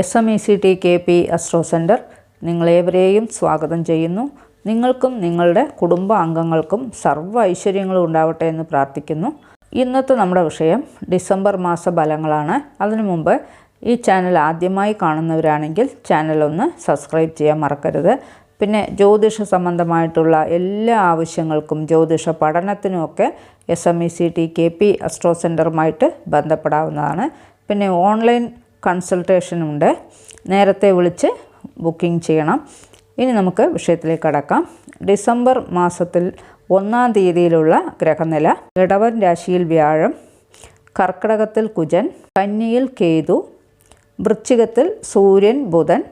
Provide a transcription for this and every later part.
S M E C T K P astro centre നിങ്ങളേവരെയും സ്വാഗതം ചെയ്യുന്നു. നിങ്ങൾക്കും നിങ്ങളുടെ കുടുംബ അംഗങ്ങൾക്കും സർവ ഐശ്വര്യങ്ങളും ഉണ്ടാവട്ടെ എന്ന് പ്രാർത്ഥിക്കുന്നു. ഇന്നത്തെ നമ്മുടെ വിഷയം ഡിസംബർ മാസ ഫലങ്ങളാണ്. അതിനു മുമ്പ് ഈ ചാനൽ ആദ്യമായി കാണുന്നവരാണെങ്കിൽ ചാനൽ ഒന്ന് സബ്സ്ക്രൈബ് ചെയ്യാൻ മറക്കരുത്. പിന്നെ ജ്യോതിഷ സംബന്ധമായിട്ടുള്ള എല്ലാ ആവശ്യങ്ങൾക്കും ജ്യോതിഷ പഠനത്തിനുമൊക്കെ S M E C T K P astro സെന്ററുമായിട്ട് ബന്ധപ്പെടാവുന്നതാണ്. പിന്നെ ഓൺലൈൻ കൺസൾട്ടേഷനുണ്ട്. നേരത്തെ വിളിച്ച് ബുക്കിംഗ് ചെയ്യണം. ഇനി നമുക്ക് വിഷയത്തിലേക്ക് കടക്കാം. ഡിസംബർ മാസത്തിൽ ഒന്നാം തീയതിയിലുള്ള ഗ്രഹനില. ഇടവൻ രാശിയിൽ വ്യാഴം. കർക്കിടകത്തിൽ കുജൻ. കന്നിയിൽ കേതു. വൃശ്ചികത്തിൽ സൂര്യൻ ബുധൻ.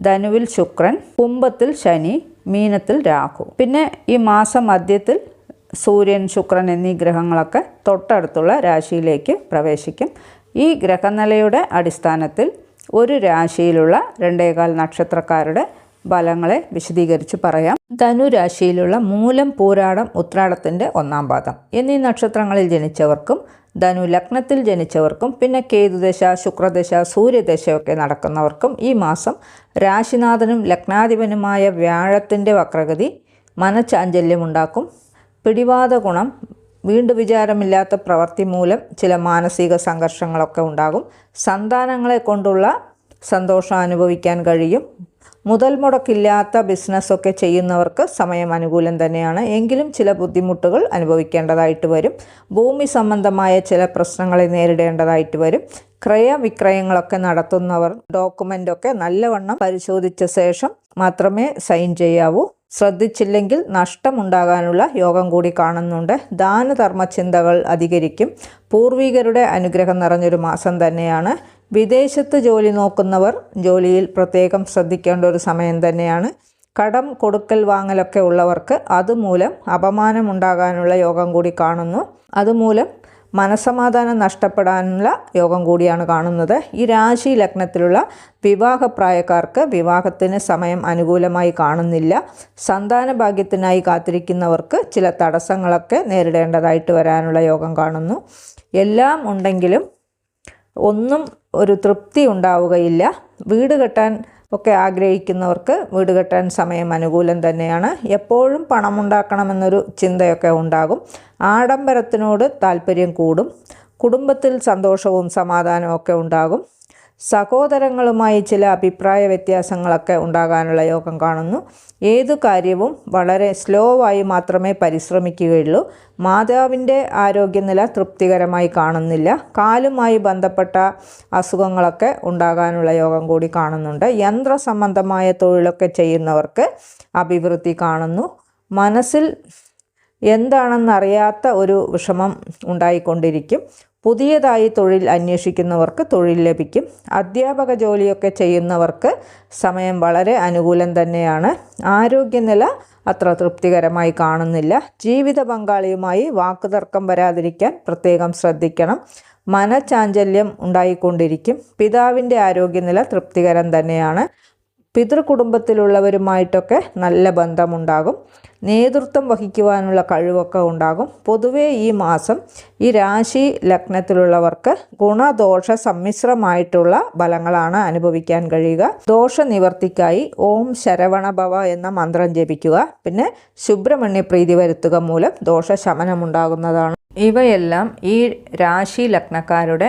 ധനുവിൽ ശുക്രൻ. കുംഭത്തിൽ ശനി. മീനത്തിൽ രാഹു. പിന്നെ ഈ മാസം മധ്യത്തിൽ സൂര്യൻ ശുക്രൻ എന്നീ ഗ്രഹങ്ങളൊക്കെ തൊട്ടടുത്തുള്ള രാശിയിലേക്ക് പ്രവേശിക്കും. ഈ ഗ്രഹനിലയുടെ അടിസ്ഥാനത്തിൽ ഒരു രാശിയിലുള്ള രണ്ടേകാൽ നക്ഷത്രക്കാരുടെ ഫലങ്ങളെ വിശദീകരിച്ച് പറയാം. ധനുരാശിയിലുള്ള മൂലം പൂരാടം ഉത്രാടത്തിന്റെ ഒന്നാം പാദം. എന്നീ നക്ഷത്രങ്ങളിൽ ജനിച്ചവർക്കും ധനു ലഗ്നത്തിൽ ജനിച്ചവർക്കും പിന്നെ കേതുദശ ശുക്രദശ സൂര്യദശയൊക്കെ നടക്കുന്നവർക്കും ഈ മാസം രാശിനാഥനും ലഗ്നാധിപനുമായ വ്യാഴത്തിന്റെ വക്രഗതി മനഃചാഞ്ചല്യമുണ്ടാക്കും പിടിവാത ഗുണം വീണ്ടു വിചാരമില്ലാത്ത പ്രവൃത്തി മൂലം ചില മാനസിക സംഘർഷങ്ങളൊക്കെ ഉണ്ടാകും. സന്താനങ്ങളെ കൊണ്ടുള്ള സന്തോഷം അനുഭവിക്കാൻ കഴിയും. മുതൽ മുടക്കില്ലാത്ത ബിസിനസ്സൊക്കെ ചെയ്യുന്നവർക്ക് സമയം അനുകൂലം തന്നെയാണ്. എങ്കിലും ചില ബുദ്ധിമുട്ടുകൾ അനുഭവിക്കേണ്ടതായിട്ട് വരും. ഭൂമി സംബന്ധമായ ചില പ്രശ്നങ്ങളെ നേരിടേണ്ടതായിട്ട് വരും. ക്രയവിക്രയങ്ങളൊക്കെ നടത്തുന്നവർ ഡോക്യുമെന്റൊക്കെ നല്ലവണ്ണം പരിശോധിച്ച ശേഷം മാത്രമേ സൈൻ ചെയ്യാവൂ. ശ്രദ്ധിച്ചില്ലെങ്കിൽ നഷ്ടമുണ്ടാകാനുള്ള യോഗം കൂടി കാണുന്നുണ്ട്. ദാനധർമ്മ ചിന്തകൾ അധികരിക്കും. പൂർവികരുടെ അനുഗ്രഹം നിറഞ്ഞൊരു മാസം തന്നെയാണ്. വിദേശത്ത് ജോലി നോക്കുന്നവർ ജോലിയിൽ പ്രത്യേകം ശ്രദ്ധിക്കേണ്ട ഒരു സമയം തന്നെയാണ്. കടം കൊടുക്കൽ വാങ്ങലൊക്കെ ഉള്ളവർക്ക് അതുമൂലം അപമാനമുണ്ടാകാനുള്ള യോഗം കൂടി കാണുന്നു. അതുമൂലം മനസമാധാനം നഷ്ടപ്പെടാനുള്ള യോഗം കൂടിയാണ് കാണുന്നത്. ഈ രാശി ലഗ്നത്തിലുള്ള വിവാഹപ്രായക്കാർക്ക് വിവാഹത്തിന് സമയം അനുകൂലമായി കാണുന്നില്ല. സന്താന ഭാഗ്യത്തിനായി കാത്തിരിക്കുന്നവർക്ക് ചില തടസ്സങ്ങളൊക്കെ നേരിടേണ്ടതായിട്ട് വരാനുള്ള യോഗം കാണുന്നു. എല്ലാം ഉണ്ടെങ്കിലും ഒന്നും ഒരു തൃപ്തി ഉണ്ടാവുകയില്ല. വീട് കെട്ടാൻ ഒക്കെ ആഗ്രഹിക്കുന്നവർക്ക് വീട് കെട്ടാൻ സമയം അനുകൂലം തന്നെയാണ്. എപ്പോഴും പണമുണ്ടാക്കണമെന്നൊരു ചിന്തയൊക്കെ ഉണ്ടാകും. ആഡംബരത്തിനോട് താല്പര്യം കൂടും. കുടുംബത്തിൽ സന്തോഷവും സമാധാനവും ഒക്കെ ഉണ്ടാകും. സഹോദരങ്ങളുമായി ചില അഭിപ്രായ വ്യത്യാസങ്ങളൊക്കെ ഉണ്ടാകാനുള്ള യോഗം കാണുന്നു. ഏതു കാര്യവും വളരെ സ്ലോ ആയി മാത്രമേ പരിശ്രമിക്കുകയുള്ളൂ. മാതാവിന്റെ ആരോഗ്യനില തൃപ്തികരമായി കാണുന്നില്ല. കാലുമായി ബന്ധപ്പെട്ട അസുഖങ്ങളൊക്കെ ഉണ്ടാകാനുള്ള യോഗം കൂടി കാണുന്നുണ്ട്. യന്ത്ര സംബന്ധമായ തൊഴിലൊക്കെ ചെയ്യുന്നവർക്ക് അഭിവൃദ്ധി കാണുന്നു. മനസ്സിൽ എന്താണെന്നറിയാത്ത ഒരു വിഷമം ഉണ്ടായിക്കൊണ്ടിരിക്കും. പുതിയതായി തൊഴിൽ അന്വേഷിക്കുന്നവർക്ക് തൊഴിൽ ലഭിക്കും. അധ്യാപക ജോലിയൊക്കെ ചെയ്യുന്നവർക്ക് സമയം വളരെ അനുകൂലം തന്നെയാണ്. ആരോഗ്യനില അത്ര തൃപ്തികരമായി കാണുന്നില്ല. ജീവിത പങ്കാളിയുമായി വാക്കുതർക്കം വരാതിരിക്കാൻ പ്രത്യേകം ശ്രദ്ധിക്കണം. മനചാഞ്ചല്യം ഉണ്ടായിക്കൊണ്ടിരിക്കും. പിതാവിന്റെ ആരോഗ്യനില തൃപ്തികരം തന്നെയാണ്. പിതൃകുടുംബത്തിലുള്ളവരുമായിട്ടൊക്കെ നല്ല ബന്ധമുണ്ടാകും. നേതൃത്വം വഹിക്കുവാനുള്ള കഴിവൊക്കെ ഉണ്ടാകും. പൊതുവേ ഈ മാസം ഈ രാശി ലഗ്നത്തിലുള്ളവർക്ക് ഗുണദോഷ സമ്മിശ്രമായിട്ടുള്ള ഫലങ്ങളാണ് അനുഭവിക്കാൻ കഴിയുക. ദോഷ നിവർത്തിക്കായി ഓം ശരവണഭവ എന്ന മന്ത്രം ജപിക്കുക. പിന്നെ സുബ്രഹ്മണ്യ പ്രീതി വരുത്തുക മൂലം ദോഷ ദോഷശമനമുണ്ടാകുന്നതാണ്. ഇവയെല്ലാം ഈ രാശി ലഗ്നക്കാരുടെ